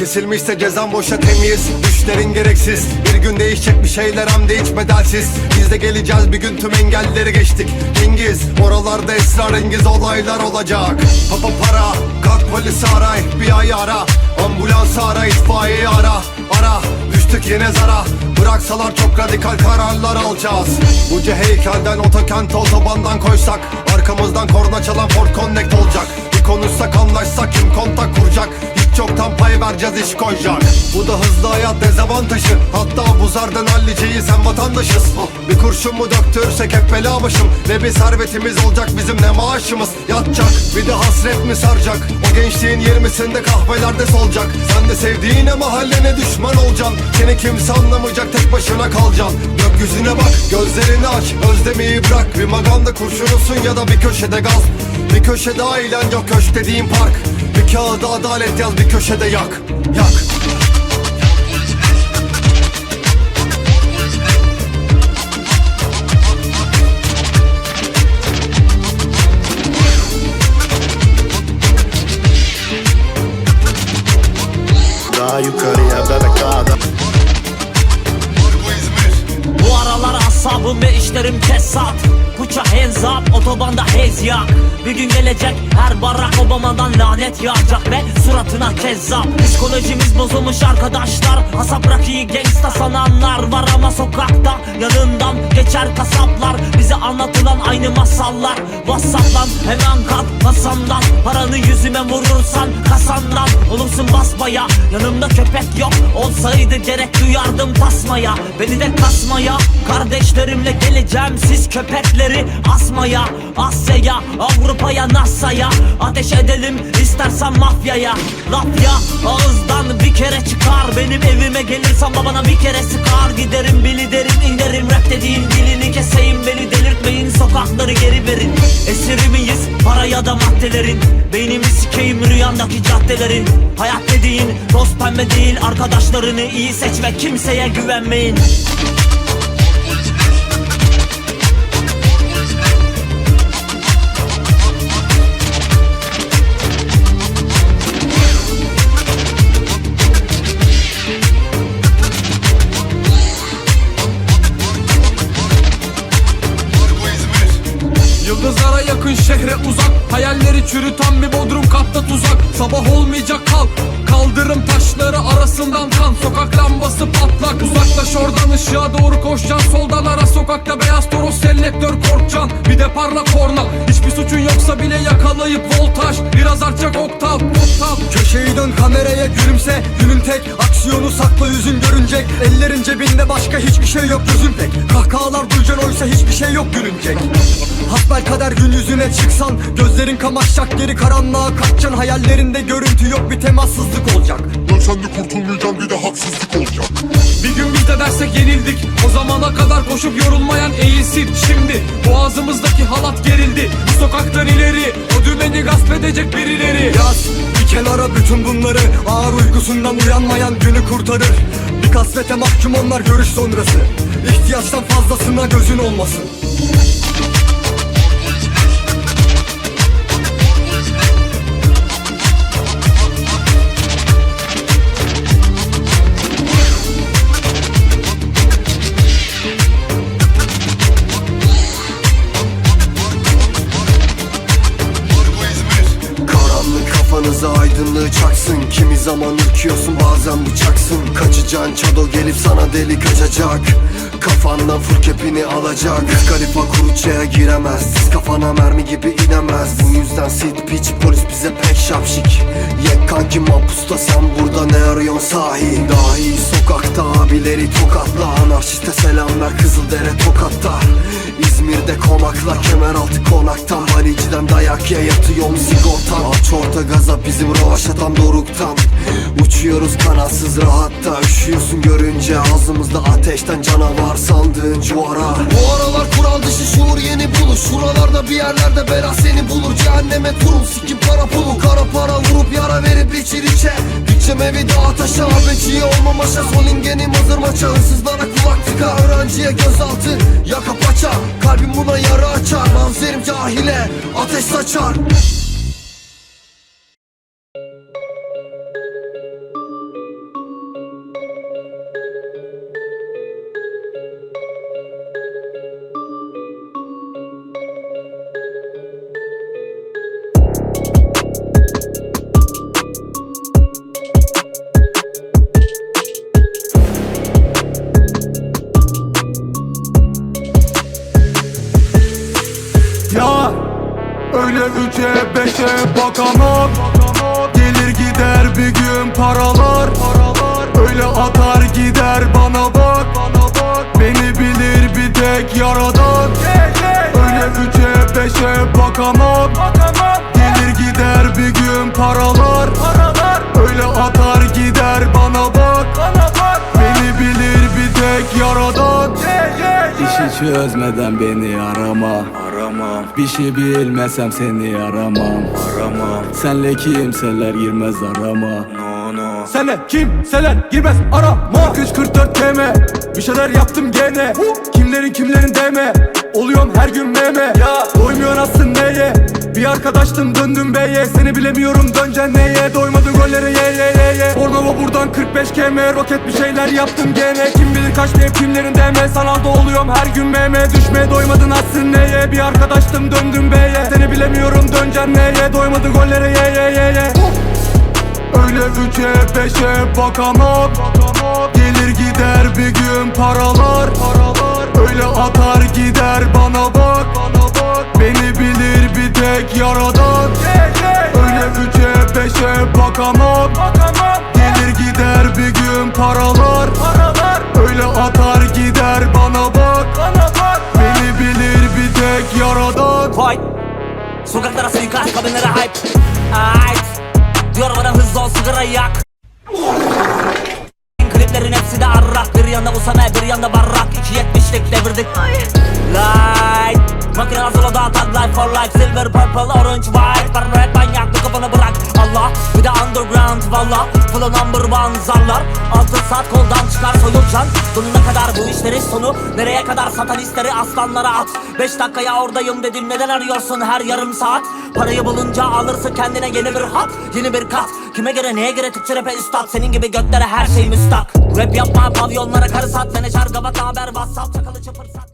kesilmişse cezan boşa temiz. Düşlerin gereksiz. Bir gün değişecek bir şeyler hem de hiç bedelsiz. Biz de geleceğiz bir gün tüm engelleri geçtik. Cengiz Oralarda esrarengiz olaylar olacak. Papa para Kalk polisi ara FBI'yi ara. Ambulans ara itfaiyeyi ara. Ara Düştük yine zara. Bıraksalar çok radikal kararlar alacağız. Buca heykelden otokent otobandan koysak Arkamızdan korna çalan Ford Connect olacak. Bir konuşsak anlaşsak kim kontak kuracak Hiç yoktan pay vereceğiz iş koyacak Bu da hızlı hayat dezavantajı. Hatta bu zardan halliceyi sen vatandaşız. Bir kurşun mu döktürsek hep bela başım. Ne bir servetimiz olacak bizim ne maaşımız? Yatacak bir de hasret mi saracak? O gençliğin yirmisinde kahvelerde solacak. Sen de sevdiğine mahallene düşman olacaksın. Seni kimse anlamayacak tek başına kalacaksın. Gökyüzüne bak gözlerini aç. Özlemeyi bırak bir maganda kurşunusun ya da bir köşede gaz. Bir köşede ailen yok köşk dediğin park kağıda adalet yaz bir köşede yak. Yak asabım ve işlerim kesat Puça hands up otobanda hez yak. Bir gün gelecek her Barack Obama'dan lanet yağacak Ve suratına kezzap. Psikolojimiz bozulmuş arkadaşlar. Hasap rakiyi gangsta sananlar var ama sokakta Yanından geçer kasaplar. Bize anlatılan aynı masallar. Whatsapp'lan hemen kalk masamdan. Paranı yüzüme vurursan kasandan Olursun basmaya yanımda köpek yok. Olsaydı gerek duyardım tasmaya. Beni de kasmaya Kardeşlerimle geleceğim siz köpekleri asmaya Asya'ya Avrupa'ya NASA'ya Ateş edelim istersen mafyaya. Laf ya ağızdan bir kere çıkar. Benim evime gelirsen babana bir kere sıkar. Giderim bili derim inerim. Rap dediğin dilini keseyim. Beni delirtmeyin sokakları geri verin. Esiri miyiz? Para ya da maddelerin. Beynimi sikeyim rüyandaki caddelerin. Hayat dediğin toz pembe değil Arkadaşlarını iyi seç ve kimseye güvenmeyin çürüten bir bodrum katta tuzak. Sabah olmayacak kalk Kaldırım taşları arasından kan. Sokak lambası patlak. Uzaklaş oradan ışığa doğru koşacaksın. Soldan ara sokakta beyaz toros selektör korkacaksın. Bir de parla korna. Hiçbir suçun yoksa bile yakalayıp voltaj. Biraz artacak oktav oktav. Köşeyi dön kameraya gülümse. Günün tek aksiyonu sakla yüzün görünecek. Ellerin cebinde başka hiçbir şey yok gözün pek. Kahkahalar duyacaksın oysa hiçbir şey yok gülünecek. Hasbel kader gün yüzüne çıksan Gözlerin kamaşacak geri karanlığa kaçacaksın. Hayallerinde görüntü yok bir temassızlık olacak. Dönsen de kurtulmayacaksın bir de haksızlık olacak. Bir gün biz de dersek yenildik. O zamana kadar koşup yorulmayan eğilsin. Şimdi boğazımızdaki halat gerildi. Bu sokaktan ileri O dümeni gasp edecek birileri. Yaz kenara bütün bunları Ağır uykusundan uyanmayan günü kurtarır. Bir kasvete mahkum onlar görüş sonrası. İhtiyaçtan fazlasına gözün olmasın çaksın Kimi zaman ürküyorsun bazen bıçaksın. Kaçacaksın çado gelip sana deli kaçacak. Kafandan full kepini alacak. Kız Khalifa kuruçaya giremez. Siz kafana mermi gibi inemez. Bu yüzden sid piç polis bize pek şapşik Yek kanki mapusta sen burada ne arıyorsun sahi? Dahi sokakta abileri tokatla Anarşiste selam ver Kızıldere tokatta. İzmir'de konakla kemeraltı konaktan Valiciden dayak ye yatıyorum sigortan Aç orta gaza bizim rovaşatan doruktan. Uçuyoruz kanatsız rahatta Üşüyorsun görünce ağzımızda ateşten canavar sandığın cuvara. Bu aralar kural dışı şuur yeni bulur. Şuralarda bir yerlerde bela seni bulur. Cehenneme kurum sikim para pulu Kara içir içe. Gideceğim evi dağa taşa. Abeciye olma maşa. Son ingenim hazır maça. Hırsızlara kulak tıka. Öğrenciye gözaltı. Yaka paça. Kalbim buna yara açar. Mavzerim cahile. Ateş saçar beşe bakamam Gelir gider bir gün paralar çözmeden beni arama. Aramam Bir şey bilmesem seni aramam. Aramam Senle kimseler girmez arama. No no. Senle kimseler girmez arama. 344 TM Bir şeyler yaptım gene. Kimlerin kimlerin deme. Oluyorum her gün meme. Ya! Doymuyor aslında neye Bir arkadaştım döndüm beye Seni bilemiyorum döneceksin neye Doymadın gollere ye ye ye ye. Bornova buradan 45 km. Roket bir şeyler yaptım gene. Kim bilir kaç mevk kimlerin deme Sanalda oluyorum her gün meme Düşmeye doymadın aslında neye Bir arkadaştım döndüm beye Seni bilemiyorum döneceksin neye Doymadın gollere ye ye ye ye. Öyle üçe beşe bakamam. Gelir gider bir gün paralar. Öyle atar gider bana bak tek yaradan Öyle üçe beşe bakamam. Gelir gider bir gün paralar. Öyle atar gider bana bak. Beni bilir bir tek yaradan. Fight Sokaklara suikast kabinlere hype. Diyor bana hızlı ol sigara yak. Kliplerin hepsi de arrak. Bir yanda Usame bir yanda Barrak. 2.70'lik devirdik. Light O da tag life for life. Silver, purple, orange, white. Ben red manyak bu kafanı bırak. Allah bir de underground. Valla Full number one zarlar. Altın saat koldan çıkar soyulcan Sonuna kadar bu işlerin sonu. Nereye kadar satanistleri aslanlara at. 5 dakikaya oradayım dedim. Neden arıyorsun her yarım saat? Parayı bulunca alırsın kendine yeni bir hat. Yeni bir kat. Kime göre neye göre Türkçe rap'e üstad? Senin gibi göklere her şey müstak Rap yapma pavyonlara karı sat. Menajer gavat haber whatsapp çakalı çıpır sat